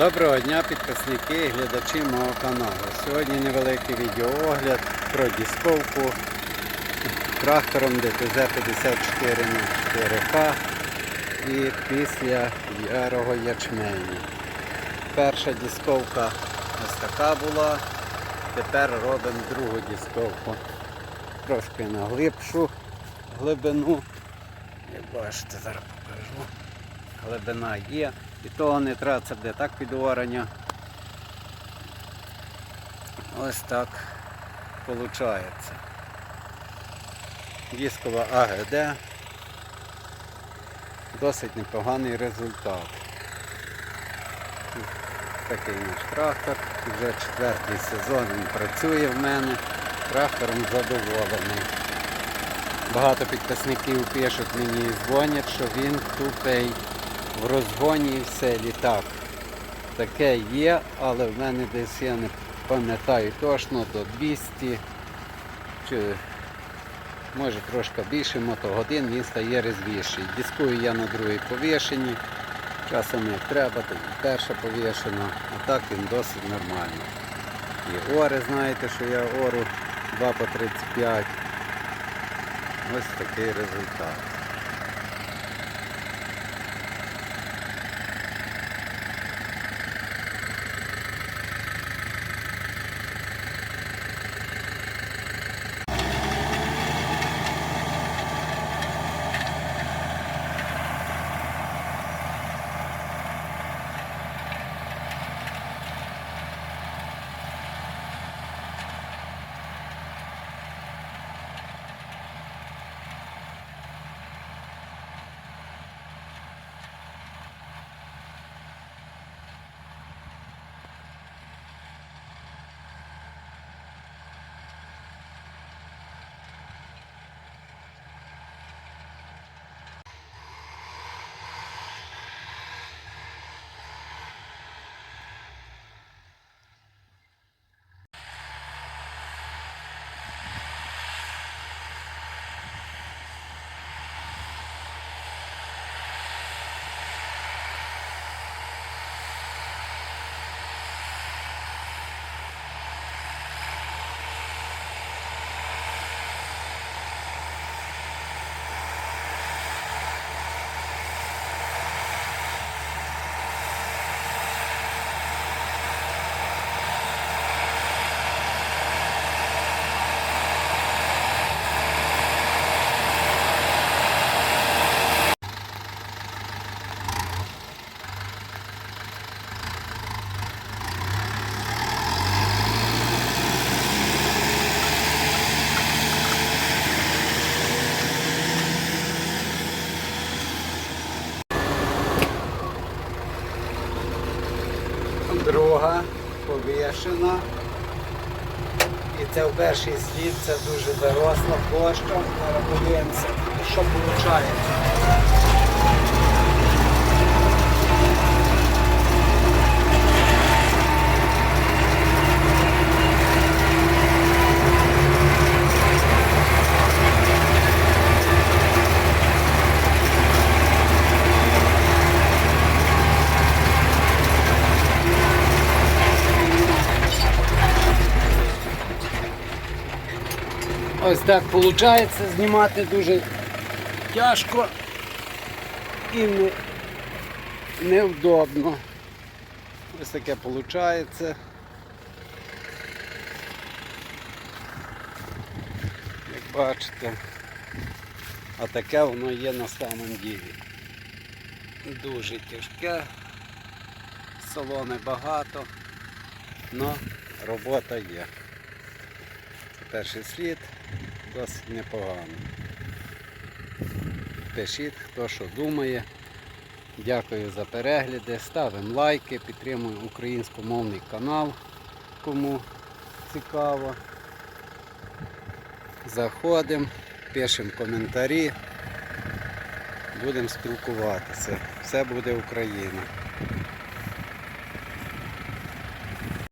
Доброго дня підписники і глядачі мого каналу. Сьогодні невеликий відеоогляд про дисковку трактором ДТЗ-54 4К і після ярого ячменю. Перша дисковка ось така була. Тепер робимо другу дисковку. Трошки на глибшу глибину. Як бачите, зараз покажу. Глибина є. І того не треба, це так підорання. Ось так виходить. Дискова АГД. Досить непоганий результат. Такий наш трактор. Вже четвертий сезон він працює в мене. Трактором задоволений. Багато підписників пишуть мені і дзвонять, що він тупий в розгоні все літак. Таке є, але в мене десь я не пам'ятаю точно до 200 чи може трошки більше мотогодин він стає резвіший. Дискую я на другій повішенні. Часом як треба, то перша повішена, а так він досить нормальний. І ори, знаєте, що я ору 2 по 35. Ось такий результат. Повішена. І це в перший слід, це дуже доросла площа. Зараз подивимося, що виходить. Ось так виходить, знімати дуже тяжко і не, невдобно. Ось таке виходить. Як бачите, а таке воно є на самом ділі. Дуже тяжке, соломи багато, але робота є. Перший слід, досить непогано. Пишіть, хто що думає. Дякую за перегляди. Ставимо лайки, підтримуємо українськомовний канал, кому цікаво. Заходимо, пишемо коментарі, будемо спілкуватися. Все буде Україна.